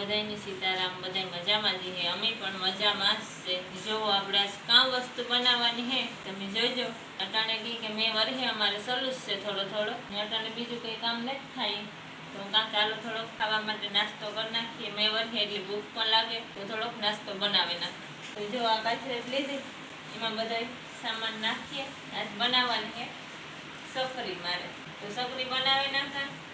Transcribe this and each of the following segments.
બધાયની સીતારામ, બધાય મજામાં જ અમે પણ મજામાં જ છે. જો આપણે કામ વસ્તુ બનાવવાની હે, તમે જોજો. અટાણે કી કે મેં વરહે અમારે સલુસ છે થોડો થોડો. ને અટાણે બીજું કંઈ કામ નથી થાય. તો કાં ચાલો થોડોક ખાવા માટે નાસ્તો કરી નાખીએ. મેં વરહે એટલે ભૂખ પણ લાગે, તો થોડોક નાસ્તો બનાવી નાખીએ. તો જો આ કાચરેટ લીધી. એમાં બધાય સામાન નાખીએ. આજ બનાવવાની છે સફરી મારે. તો સફરી બનાવી નાખા.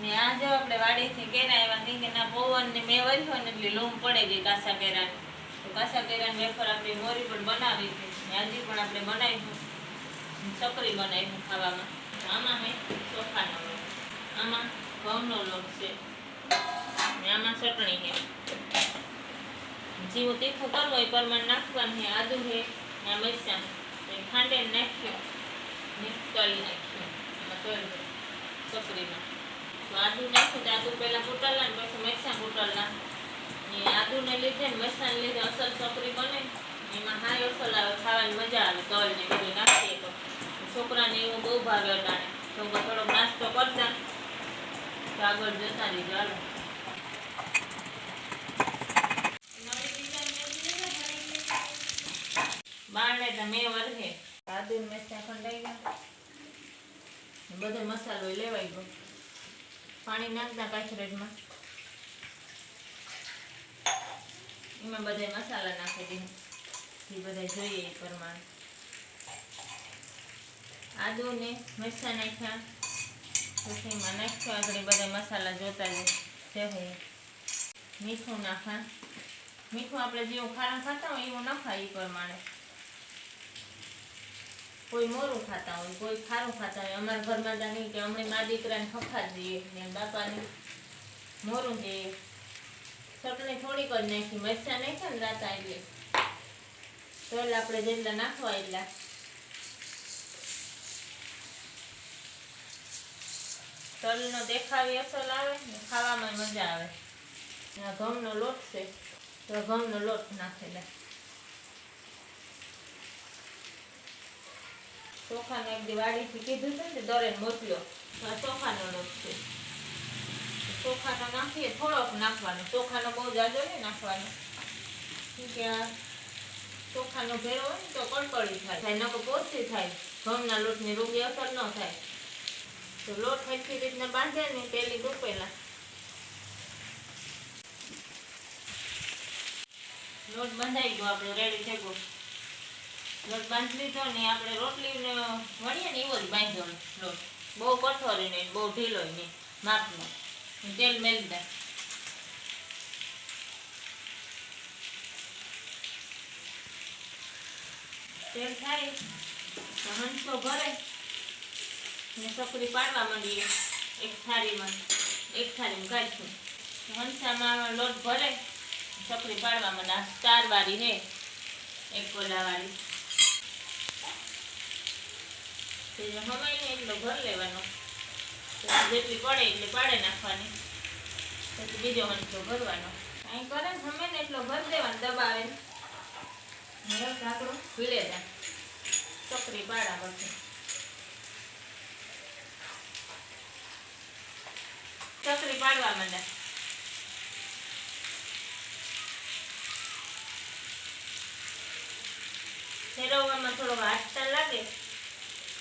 ને આ જો આપણે વાડીથી કેરા કેમ કે ના પવન ને મેં વર્યો ને એટલે લૂમ પડે ગઈ કાસા કેરા તો કાસા કેરા વેફર આપણે મોરી પણ બનાવી હતી હજી પણ આપણે બનાવીશું. સકરી બનાવીશું ખાવામાં. આમાં મેં ચોખાનો લોટ. આમાં ઘઉંનો લોટ છે. ને આમાં ચટણી છે. જેવું તીખું કરવું હોય પરમાણ નાખવાનું છે. આદુ છે, ને મરચાં ખાંડે નાખ્યું. મિક્સ કરી નાખ્યું. એમાં સકરીમાં. આગળ જતા બારણે તો મેં વરહે. આદુ મરચાં ખંડાઈ બધો મસાલો લેવાઈ ગયો. પાણી નાખતા કાચરેટમાં એમાં બધા મસાલા નાખી દીધા એ બધા જોઈએ એ પ્રમાણે. આદુ ને મરચાં નાખ્યા. પછી એમાં નાખ્યો. આપણે બધા મસાલા જોતા જ છે મીઠું નાખા મીઠું આપણે જેવું ખારા ખાતા હોય, એવું નાખાય એ પ્રમાણે. કોઈ મોરું ખાતા હોય, કોઈ ખારું ખાતા હોય. અમારા ઘરમાં તો નહીં કે અમે મા દીકરાને જ દઈએ ને બાપાને મોરું દઈએ ચટણી થોડીક જ નાખી, મરચાં નાખ્યા ને રાતા એટલે તેલ આપણે જેટલા નાખવા એટલા. તલનો દેખાવી અસલ આવે ને ખાવામાં મજા આવે. ઘઉંનો લોટ છે, તો ઘઉંનો લોટ નાખેલા. ચોખાનો એક વાડીથી કીધું છે ને દરેન મોકલ્યો ચોખાનો છે. ચોખાનો નાખીએ, થોડોક નાખવાનો. ચોખાનો બહુ જાજો નહીં નાખવાનો. કે આ ચોખાનો ભેરો હોય ને તો કડકડી થાય. નકો પોચી થાય. ઘઉંના લોટની રોગી અસર ન થાય. તો લોટ સરખી રીતના બાંધે ને પેલી ડૂબેલા. લોટ બંધાઈ ગયો આપણો રેડી થઈ ગયો. લોટ બાંધી લીધો ને આપણે રોટલીને વણીએ ને એવો જ બાંધ્યો લોટ. બહુ કઠોર બહુ ઢીલો નહીં, માપનો. તેલ મેલી તેલ થાય હંસો ભરે ને સકરી પાડવા માંડીએ એક થાળીમાં એક થાળીમાં કાઢશું. હંસામાં લોટ ભરે સકરી પાડવા માંડે ચાર વાળી હે એક કોલા વાળી તે જે હમાય ને એટલો ભર લેવાનો. જેટલી પડે એટલી પાડે નાખવાની. પછી બીજો હંચો ભરવાનો. અહીં કરે ને હમે ને એટલો ભર દેવાનો, દબાવે ને. ઢાંકણું ભીડે જાય ચકરી પાડા પછી. ચકરી પાડવા માંડે. ફેરવવામાં થોડો વાટતા લાગે.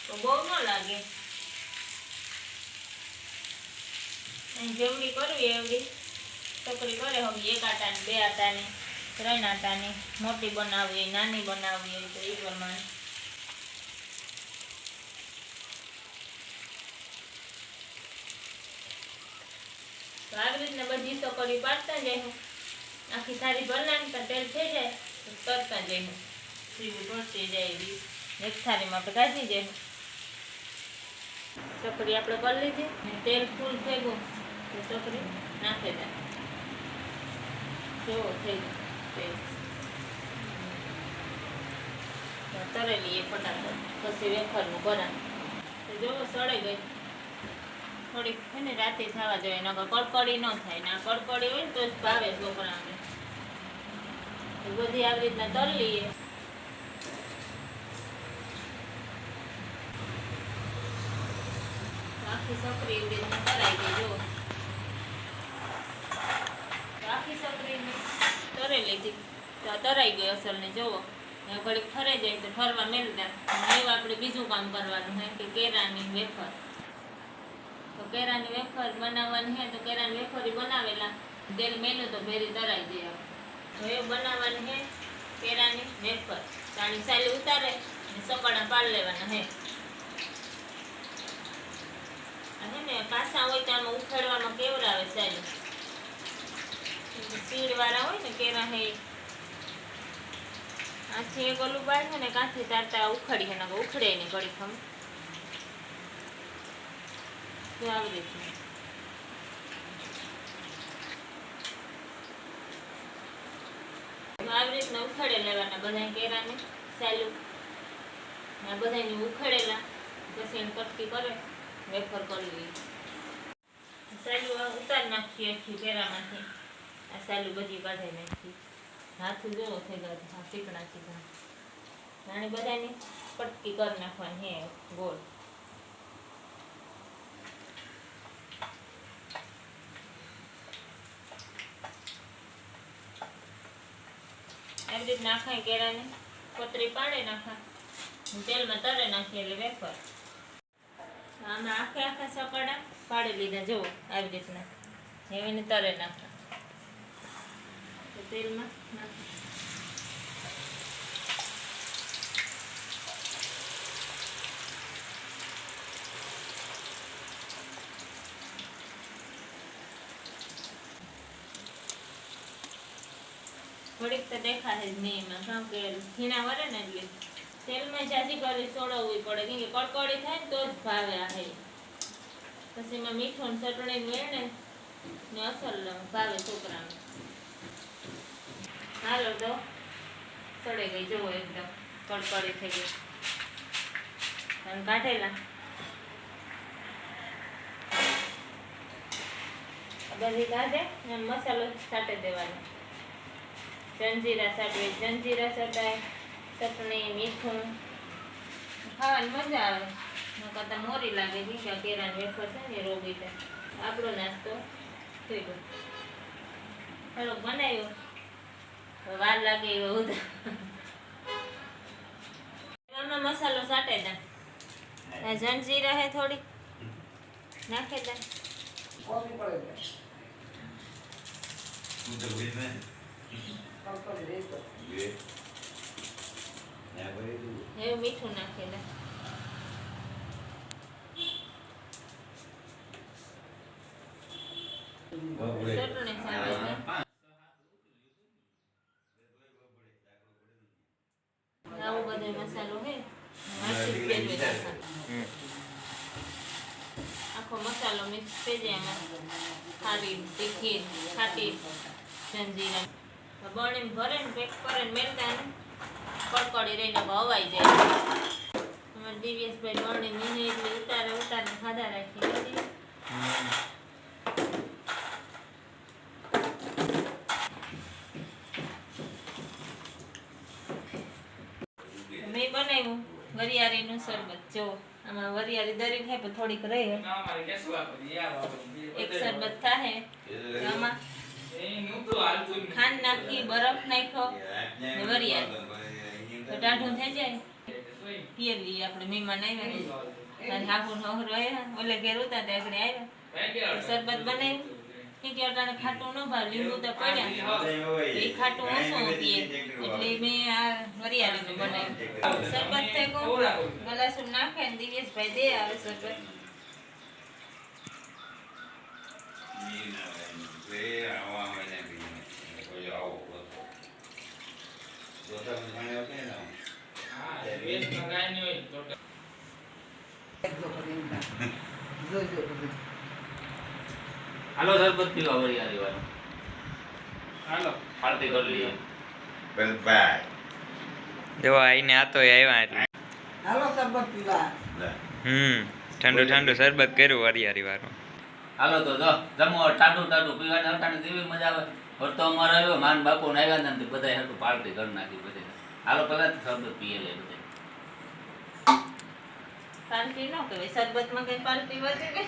તો બહુ ન લાગે. જેવડી કરવી એવડી. છોકરી કરે હવે એક આટાની, બે આટાની, ત્રણ આટાની. મોટી બનાવવી નાની બનાવવી તો એ પ્રમાણે. આવી રીતના બધી છોકરી પાડતા જઈશું આખી સારી બનાવી તો તેલ થઈ જાય તરતા જઈશું સીધું પડતી જાય એક તો કાઢી જઈશું ચકરી આપણે કરી લીધી. તેલ ફૂલ થઈ ગયું. તો ચકરી નાખી દે. જેવો થઈ ગયો. તરેલી એ ફટાફટ. પછી વેફરનું બના તો જોવો સળે ગઈ. થોડીક છે ને રાતે થવા જોઈએ. નકર કડકડી ન થાય. ને કડકડી હોય ને તો જ ભાવે છોકરાને. તો બધી આવી રીતના તરી લઈએ. આખી સકરી એવી રીતના તરાઈ ગઈ જો તો આખી તરાઈ ગઈ અસલને જોવો હવે ઘડીક ફરે જાય તો ફરવા મેળવી દે. એવું આપણે બીજું કામ કરવાનું હે કે કેરાની વેફર. તો કેરાની વેફર બનાવવાની હે તો કેરાની વેફર બનાવેલા. તેલ મેલું તો ભેરી તરાઈ જાય તો એ બનાવવાની હે કેરાની વેફર. તાણી સાલી ઉતારે સપાડા પાડ લેવાના હે આમાં ઉખાડવામાં કેવડાવે સાલી સીડ વાળા હોય ને, કેરા હે આથી એક ઓલું બાળ ને, કાંથી તારતા ઉખાડી ને ઉખડે નહીં બધા કેરાને ઉખાડેલા, પછી એને કટકી કરે. વેફર કરવી સાલું આ ઉતારી નાખીએ આખી કેરામાંથી આ સાલું બધી કાઢી નાખી હાથું જોવો થઈ ગયો હા ચીકણા ચીકણા. અને બધાની પટકી કરી નાખવાની હે, ગોળ. એવી રીત નાખાય કેળાની પતરી પાડે નાખા. તેલમાં તરે નાખીએ એટલે વેફર. આમાં આખે આખા સપાડા પાડી લીધા, જુઓ આવી રીતના. એવીને તરે નાખો. તો તેલમાં થોડીક તો દેખાય જ નહીં એમાં, કારણ કે ખીણા વરે ને એટલે. તેલમાં ચાસી કરી સોડવવી પડે, કેમ કે કડકડી થાય તો જ ભાવે આહે પછી એમાં મીઠું ચટણી વેણે ને અસર ભાવે છોકરાને. હાલો તો સડે ગઈ, જુઓ એકદમ કડકડી થઈ ગઈ. અને કાઢેલા. બધી કાઢે ને મસાલો છાંટી દેવાનો. જંજીરા સાટવે, જંજીરા સટાય ચટણી, મીઠું. ખાવાની મજા આવે. કરતાં મોરી લાગે ભીંગા કેરાની વેફર છે ને રોગી છે. આપણો નાસ્તો થઈ ગયો. હલો બનાવ્યો? વાર લાગે એવો ઉધા. મસાલો સાટે દે. આ જંજીરા હે થોડી. નાખે દે. પડે એવું મીઠું નાખે દે બપોરે. ચટણી સાથે છે. પાંચ. આવો બધો મસાલો હે આખો મસાલો મિક્સ થઈ જાય એમાં ખારી તીખી ખાટી જંજીરા બળીને ભરે ને પેક કરે ને મેલતા ને કડકડી રહીને હવાઈ જાય. અમારે દિવ્યેશભાઈ બણી મીની એટલે ઉતારે ઉતારે ખાધા રાખી મેં બનાવ્યું વરિયાળીનું શરબત. જો આમાં વરિયાળી દરી થાય પણ થોડીક રહે. એક શરબત થાય નાખી, બરફ નાખ્યો ને તો ટાઢું થઈ જાય. પીએ આપણે મહેમાન આવ્યા. હાહુ નવરો આવ્યા. ઓલે ઘેર ઉતા આગળ આવ્યા. શરબત બનાવ્યું. કે અટાણે ખાટું ન ભાવ, લીંબુ તો પડ્યા. એ ખાટું ઓછું પીએ. એટલે મેં આ વરિયાળીનું બનાવ્યું. શરબત ગયું ગલાસું નાખે ને દે આવે શરબત. બધું. હાલો સરબત પીવા વાળો હાલો. પાર્ટી કરી લઈએ જો આઈને આ તો આવ્યા એટલે. હાલો શરબત પીવા હમ ઠંડુ ઠંડુ શરબત કર્યું વરિયારી વાળું હાલો તો જો જમો ટાટું ટાટું પીવાની અટાણે જેવી મજા આવે. તો અમારે આવ્યો માન બાપુ ને આવ્યા ને બધા હેઠું પાર્ટી કરી નાખી બધે. હાલો પેલા શબ્દ પીએ લે બધા. પાલટી ન કહેવાય શરબતમાં કઈ પાર્ટી વધે કે